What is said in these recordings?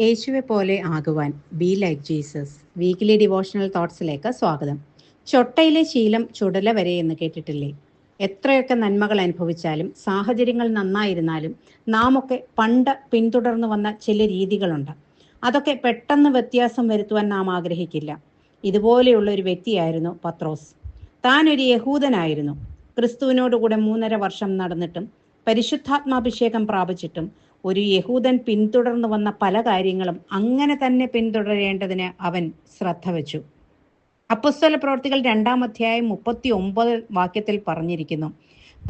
യേശുവെ പോലെ ആകുവാൻ be like Jesus weekly devotional തോട്ട്സിലേക്ക് സ്വാഗതം. ചൊട്ടയിലെ ശീലം ചുടല വരെ എന്ന് കേട്ടിട്ടില്ലേ? എത്രയൊക്കെ നന്മകൾ അനുഭവിച്ചാലും സാഹചര്യങ്ങൾ നന്നായിരുന്നാലും നാം ഒക്കെ പണ്ട് പിന്തുടർന്നു വന്ന ചില രീതികളുണ്ട്. അതൊക്കെ പെട്ടെന്ന് വ്യത്യാസം വരുത്തുവാൻ നാം ആഗ്രഹിക്കില്ല. ഇതുപോലെയുള്ള ഒരു വ്യക്തിയായിരുന്നു പത്രോസ്. താൻ ഒരു യഹൂദനായിരുന്നു. ക്രിസ്തുവിനോടുകൂടെ മൂന്നര വർഷം നടന്നിട്ടും പരിശുദ്ധാത്മാഭിഷേകം പ്രാപിച്ചിട്ടും ഒരു യഹൂദൻ പിന്തുടർന്നു വന്ന പല കാര്യങ്ങളും അങ്ങനെ തന്നെ പിന്തുടരേണ്ടതിന് അവൻ ശ്രദ്ധ വെച്ചു. അപ്പസ്തല പ്രവർത്തികൾ രണ്ടാം അധ്യായം മുപ്പത്തി ഒമ്പത് വാക്യത്തിൽ പറഞ്ഞിരിക്കുന്നു.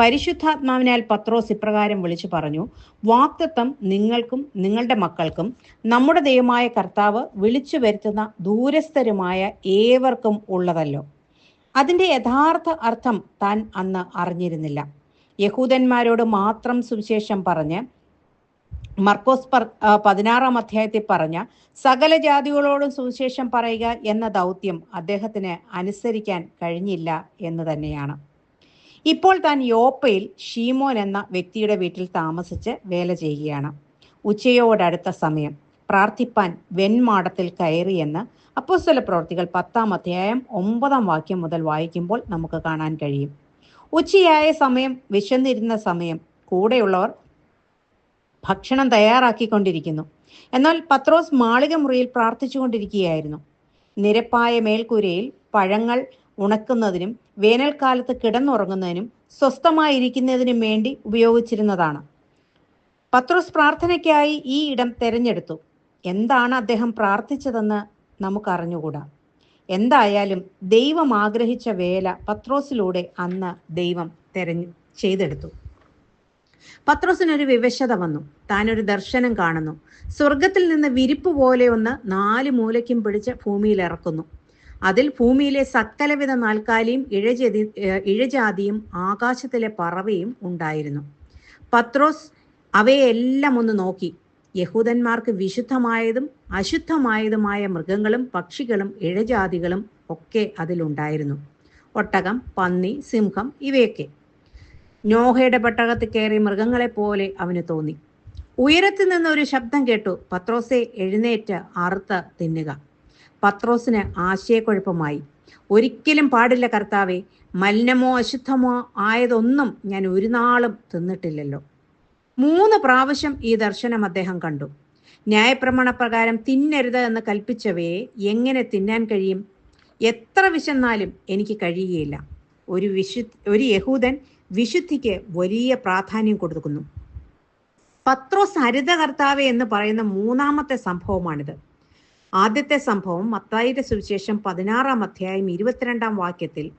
പരിശുദ്ധാത്മാവിനാൽ പത്രോസ് ഇപ്രകാരം വിളിച്ചു പറഞ്ഞു വാക്തത്വം നിങ്ങൾക്കും നിങ്ങളുടെ മക്കൾക്കും നമ്മുടെ ദൈവമായ കർത്താവ് വിളിച്ചു വരുത്തുന്ന ദൂരസ്ഥരുമായ ഏവർക്കും ഉള്ളതല്ലോ. അതിന്റെ യഥാർത്ഥ അർത്ഥം താൻ അന്ന് അറിഞ്ഞിരുന്നില്ല. യഹൂദന്മാരോട് മാത്രം സുവിശേഷം പറഞ്ഞ് മർക്കോസ് പതിനാറാം അധ്യായത്തിൽ പറഞ്ഞ സകല ജാതികളോടും സുവിശേഷം പറയുക എന്ന ദൗത്യം അദ്ദേഹത്തിന് അനുസരിക്കാൻ കഴിഞ്ഞില്ല എന്ന് തന്നെയാണ്. ഇപ്പോൾ താൻ യോപ്പയിൽ ഷീമോൻ എന്ന വ്യക്തിയുടെ വീട്ടിൽ താമസിച്ച് വേല ചെയ്യുകയാണ്. ഉച്ചയോടടുത്ത സമയം പ്രാർത്ഥിപ്പാൻ വെൺമാടത്തിൽ കയറിയെന്ന് അപ്പോസ്തല പ്രവർത്തികൾ പത്താം അധ്യായം ഒമ്പതാം വാക്യം മുതൽ വായിക്കുമ്പോൾ നമുക്ക് കാണാൻ കഴിയും. ഉച്ചയായ സമയം വിശന്നിരുന്ന സമയം കൂടെയുള്ളവർ ഭക്ഷണം തയ്യാറാക്കിക്കൊണ്ടിരിക്കുന്നു. എന്നാൽ പത്രോസ് മാളിക മുറിയിൽ പ്രാർത്ഥിച്ചുകൊണ്ടിരിക്കുകയായിരുന്നു. നിരപ്പായ മേൽക്കൂരയിൽ പഴങ്ങൾ ഉണക്കുന്നതിനും വേനൽക്കാലത്ത് കിടന്നുറങ്ങുന്നതിനും സ്വസ്ഥമായിരിക്കുന്നതിനും വേണ്ടി ഉപയോഗിച്ചിരുന്നതാണ്. പത്രോസ് പ്രാർത്ഥനയ്ക്കായി ഈ ഇടം തെരഞ്ഞെടുത്തു. എന്താണ് അദ്ദേഹം പ്രാർത്ഥിച്ചതെന്ന് നമുക്ക് അറിഞ്ഞുകൂടാ എന്തായാലും ദൈവം ആഗ്രഹിച്ച വേല പത്രോസിലൂടെ അന്ന് ദൈവം തെരഞ്ഞു ചെയ്തെടുത്തു. പത്രോസിനൊരു വിവശത വന്നു. താനൊരു ദർശനം കാണുന്നു. സ്വർഗത്തിൽ നിന്ന് വിരിപ്പ് പോലെ ഒന്ന് നാല് മൂലയ്ക്കും പിടിച്ച് ഭൂമിയിൽ ഇറക്കുന്നു. അതിൽ ഭൂമിയിലെ സക്കലവിധ നാൽക്കാലിയും ഇഴജതി ഇഴജാതിയും ആകാശത്തിലെ പറവയും ഉണ്ടായിരുന്നു. പത്രോസ് അവയെല്ലാം ഒന്ന് നോക്കി. യഹൂദന്മാർക്ക് വിശുദ്ധമായതും അശുദ്ധമായതുമായ മൃഗങ്ങളും പക്ഷികളും ഇഴജാതികളും ഒക്കെ അതിലുണ്ടായിരുന്നു. ഒട്ടകം പന്നി സിംഹം ഇവയൊക്കെ. നോഹയുടെ പെട്ടകത്തിൽ കയറി മൃഗങ്ങളെ പോലെ അവന് തോന്നി. ഉയരത്തിൽ നിന്ന് ഒരു ശബ്ദം കേട്ടു. പത്രോസെ എഴുന്നേറ്റ് അറുത്ത് തിന്നുക. പത്രോസിന് ആശയക്കുഴപ്പമായി. ഒരിക്കലും പാടില്ല കർത്താവെ മലിനമോ അശുദ്ധമോ ആയതൊന്നും ഞാൻ ഒരു നാളും തിന്നിട്ടില്ലല്ലോ. മൂന്ന് പ്രാവശ്യം ഈ ദർശനം അദ്ദേഹം കണ്ടു. ന്യായപ്രമാണ പ്രകാരം തിന്നരുത് എന്ന് കൽപ്പിച്ചവയെ എങ്ങനെ തിന്നാൻ കഴിയും? എത്ര വിശന്നാലും എനിക്ക് കഴിയുകയില്ല. ഒരു വിശു ഒരു യഹൂദൻ വിശുദ്ധിക്ക് വലിയ പ്രാധാന്യം കൊടുക്കുന്നു. പത്രോസ് ഹരിതകർത്താവ് എന്ന് പറയുന്ന മൂന്നാമത്തെ സംഭവമാണിത്. ആദ്യത്തെ സംഭവം മത്തായിയുടെ സുവിശേഷം പതിനാറാം അധ്യായം ഇരുപത്തിരണ്ടാം വാക്യത്തിൽ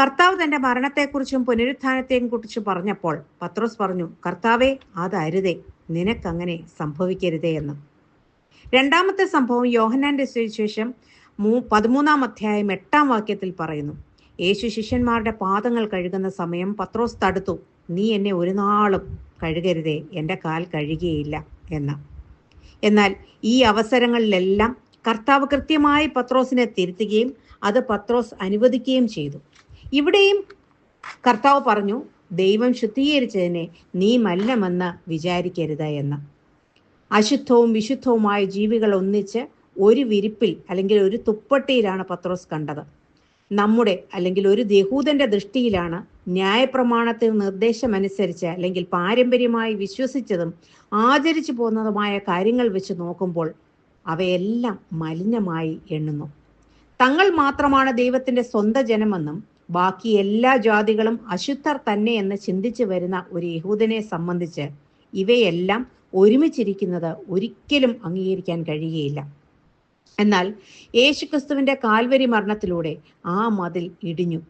കർത്താവ് തന്റെ മരണത്തെക്കുറിച്ചും പുനരുത്ഥാനത്തെയും കുറിച്ച് പറഞ്ഞപ്പോൾ പത്രോസ് പറഞ്ഞു കർത്താവെ അതരുതേ. നിനക്കങ്ങനെ സംഭവിക്കരുതേ എന്ന്. രണ്ടാമത്തെ സംഭവം യോഹന്നാന്റെ സുവിശേഷം മൂ പതിമൂന്നാം അധ്യായം എട്ടാം വാക്യത്തിൽ പറയുന്നു. യേശു ശിഷ്യന്മാരുടെ പാദങ്ങൾ കഴുകുന്ന സമയം പത്രോസ് തടുത്തു. നീ എന്നെ ഒരു നാളും കഴുകരുതേ. എന്റെ കാൽ കഴുകിയില്ല എന്ന്. എന്നാൽ ഈ അവസരങ്ങളിലെല്ലാം കർത്താവ് കൃത്യമായി പത്രോസിനെ തിരുത്തുകയും അത് പത്രോസ് അനുവദിക്കുകയും ചെയ്തു. ഇവിടെയും കർത്താവ് പറഞ്ഞു ദൈവം ശുദ്ധീകരിച്ചതിനെ നീ മല്ലമെന്ന് വിചാരിക്കരുത് എന്ന്. അശുദ്ധവും വിശുദ്ധവുമായ ജീവികൾ ഒന്നിച്ച് ഒരു വിരിപ്പിൽ അല്ലെങ്കിൽ ഒരു തുപ്പട്ടിയിലാണ് പത്രോസ് കണ്ടത്. നമ്മുടെ അല്ലെങ്കിൽ ഒരു യഹൂദന്റെ ദൃഷ്ടിയിലാണ് ന്യായപ്രമാണത്തിന് നിർദ്ദേശം അനുസരിച്ച് അല്ലെങ്കിൽ പാരമ്പര്യമായി വിശ്വസിച്ചതും ആചരിച്ചു പോകുന്നതുമായ കാര്യങ്ങൾ വെച്ച് നോക്കുമ്പോൾ അവയെല്ലാം മലിനമായി എണ്ണുന്നു. തങ്ങൾ മാത്രമാണ് ദൈവത്തിന്റെ സ്വന്തം ജനമെന്നും ബാക്കി എല്ലാ ജാതികളും അശുദ്ധർ തന്നെ എന്ന് ചിന്തിച്ചു വരുന്ന ഒരു യഹൂദനെ സംബന്ധിച്ച് ഇവയെല്ലാം ഒരുമിച്ചിരിക്കുന്നത് ഒരിക്കലും അംഗീകരിക്കാൻ കഴിയുകയില്ല. എന്നാൽ യേശുക്രിസ്തുവിന്റെ കാൽവരി മരണത്തിലൂടെ ആ മതിൽ ഇടിഞ്ഞു.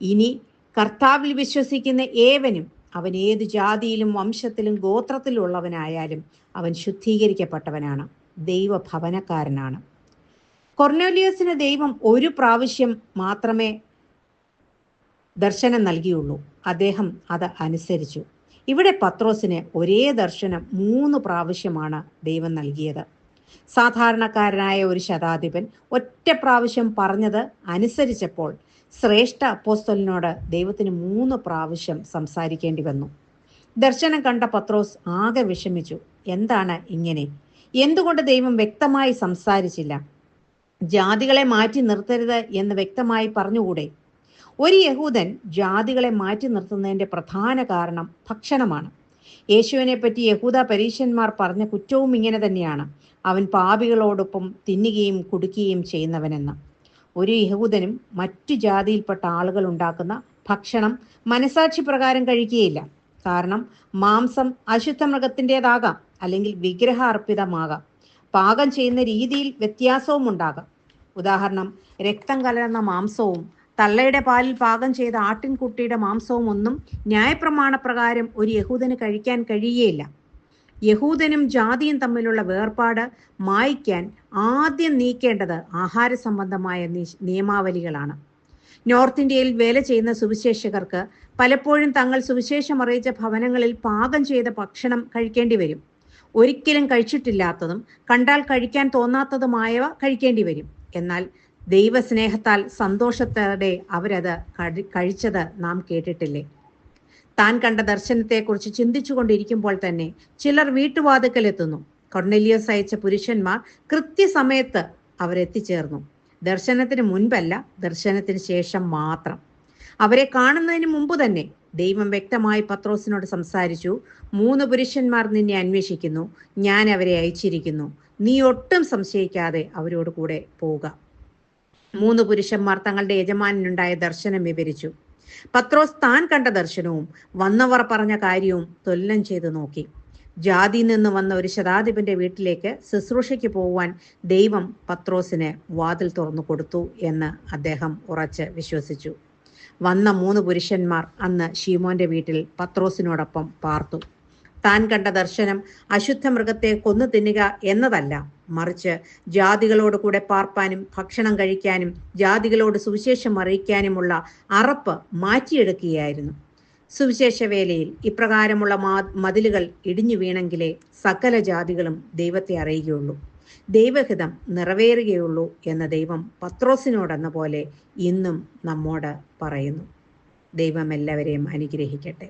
ഇനി കർത്താവിൽ വിശ്വസിക്കുന്ന ഏവനും അവൻ ഏത് ജാതിയിലും വംശത്തിലും ഗോത്രത്തിലുള്ളവനായാലും അവൻ ശുദ്ധീകരിക്കപ്പെട്ടവനാണ് ദൈവഭവനക്കാരനാണ്. കൊർണോലിയസിന് ദൈവം ഒരു പ്രാവശ്യം മാത്രമേ ദർശനം നൽകിയുള്ളൂ. അദ്ദേഹം അത് അനുസരിച്ചു. ഇവിടെ പത്രോസിന് ഒരേ ദർശനം മൂന്ന് പ്രാവശ്യമാണ് ദൈവം നൽകിയത്. സാധാരണക്കാരനായ ഒരു ശതാധിപൻ ഒറ്റ പ്രാവശ്യം പറഞ്ഞത് അനുസരിച്ചപ്പോൾ ശ്രേഷ്ഠ അപ്പോസ്തലിനോട് ദൈവത്തിന് മൂന്ന് പ്രാവശ്യം സംസാരിക്കേണ്ടി വന്നു. ദർശനം കണ്ട പത്രോസ് ആകെ വിഷമിച്ചു. എന്താണ് ഇങ്ങനെ? എന്തുകൊണ്ട് ദൈവം വ്യക്തമായി സംസാരിച്ചില്ല? ജാതികളെ മാറ്റി നിർത്തരുത് എന്ന് വ്യക്തമായി പറഞ്ഞുകൂടെ? ഒരു യഹൂദൻ ജാതികളെ മാറ്റി നിർത്തുന്നതിന്റെ പ്രധാന കാരണം ഭക്ഷണമാണ്. യേശുവിനെ പറ്റി യഹൂദ പരീശന്മാർ പറഞ്ഞ കുറ്റവും ഇങ്ങനെ തന്നെയാണ്. അവൻ പാപികളോടൊപ്പം തിന്നുകയും കുടിക്കുകയും ചെയ്യുന്നവനെന്ന്. ഒരു യഹൂദനും മറ്റു ജാതിയിൽപ്പെട്ട ആളുകൾ ഉണ്ടാക്കുന്ന ഭക്ഷണം മനസാക്ഷി പ്രകാരം കഴിക്കുകയില്ല. കാരണം മാംസം അശുദ്ധ മൃഗത്തിന്റെതാകാം അല്ലെങ്കിൽ വിഗ്രഹ അർപ്പിതമാകാം. പാകം ചെയ്യുന്ന രീതിയിൽ വ്യത്യാസവും ഉണ്ടാകാം ഉദാഹരണം രക്തം കലർന്ന മാംസവും തള്ളയുടെ പാലിൽ പാകം ചെയ്ത ആട്ടിൻകുട്ടിയുടെ മാംസവും ഒന്നും ന്യായപ്രമാണപ്രകാരം ഒരു യഹൂദന് കഴിക്കാൻ കഴിയുകയില്ല യഹൂദനും ജാതിയും തമ്മിലുള്ള വേർപാട് മായ്ക്കാൻ ആദ്യം നീക്കേണ്ടത് ആഹാര സംബന്ധമായ നിയമാവലികളാണ്. നോർത്ത് ഇന്ത്യയിൽ വേല ചെയ്യുന്ന സുവിശേഷകർക്ക് പലപ്പോഴും തങ്ങൾ സുവിശേഷം അറിയിച്ച ഭവനങ്ങളിൽ പാകം ചെയ്ത ഭക്ഷണം കഴിക്കേണ്ടി വരും. ഒരിക്കലും കഴിച്ചിട്ടില്ലാത്തതും കണ്ടാൽ കഴിക്കാൻ തോന്നാത്തതുമായവ കഴിക്കേണ്ടി വരും. എന്നാൽ ദൈവസ്നേഹത്താൽ സന്തോഷത്തോടെ അവരത് കഴി- കഴിച്ചത് നാം കേട്ടിട്ടില്ലേ? താൻ കണ്ട ദർശനത്തെക്കുറിച്ച് ചിന്തിച്ചുകൊണ്ടിരിക്കുമ്പോൾ തന്നെ ചിലർ വീട്ടുവാതുക്കൽ എത്തുന്നു കൊർണെലിയസ് അയച്ച പുരുഷന്മാർ കൃത്യസമയത്ത് അവരെത്തിച്ചേർന്നു. ദർശനത്തിന് മുൻപല്ല ദർശനത്തിന് ശേഷം മാത്രം. അവരെ കാണുന്നതിന് മുമ്പ് തന്നെ ദൈവം വ്യക്തമായി പത്രോസിനോട് സംസാരിച്ചു മൂന്ന് പുരുഷന്മാർ നിന്നെ അന്വേഷിക്കുന്നു ഞാൻ അവരെ അയച്ചിരിക്കുന്നു. നീ ഒട്ടും സംശയിക്കാതെ അവരോട് കൂടെ പോവുക മൂന്ന് പുരുഷന്മാർ തങ്ങളുടെ യജമാനുണ്ടായ ദർശനം വിവരിച്ചു. പത്രോസ് താൻ കണ്ട ദർശനവും വന്നവർ പറഞ്ഞ കാര്യവും തൊല്ലം ചെയ്തു നോക്കി. ജാതിയിൽ നിന്ന് വന്ന ഒരു ശതാധിപന്റെ വീട്ടിലേക്ക് ശുശ്രൂഷയ്ക്ക് പോവാൻ ദൈവം പത്രോസിന് വാതിൽ തുറന്നു കൊടുത്തു എന്ന് അദ്ദേഹം ഉറച്ച് വിശ്വസിച്ചു. വന്ന മൂന്ന് പുരുഷന്മാർ അന്ന് ഷീമോന്റെ വീട്ടിൽ പത്രോസിനോടൊപ്പം പാർത്തു. താൻ കണ്ട ദർശനം അശുദ്ധ മൃഗത്തെ കൊന്നു തിന്നുക എന്നതല്ല മറിച്ച് ജാതികളോട് കൂടെ പാർപ്പാനും ഭക്ഷണം കഴിക്കാനും ജാതികളോട് സുവിശേഷം അറിയിക്കാനുമുള്ള അറപ്പ് മാറ്റിയെടുക്കുകയായിരുന്നു. സുവിശേഷ വേലയിൽ ഇപ്രകാരമുള്ള മതിലുകൾ ഇടിഞ്ഞു വീണെങ്കിലേ സകല ജാതികളും ദൈവത്തെ അറിയുകയുള്ളൂ. ദൈവഹിതം നിറവേറുകയുള്ളൂ എന്ന ദൈവം പത്രോസിനോടെന്ന പോലെ ഇന്നും നമ്മോട് പറയുന്നു. ദൈവം എല്ലാവരെയും അനുഗ്രഹിക്കട്ടെ.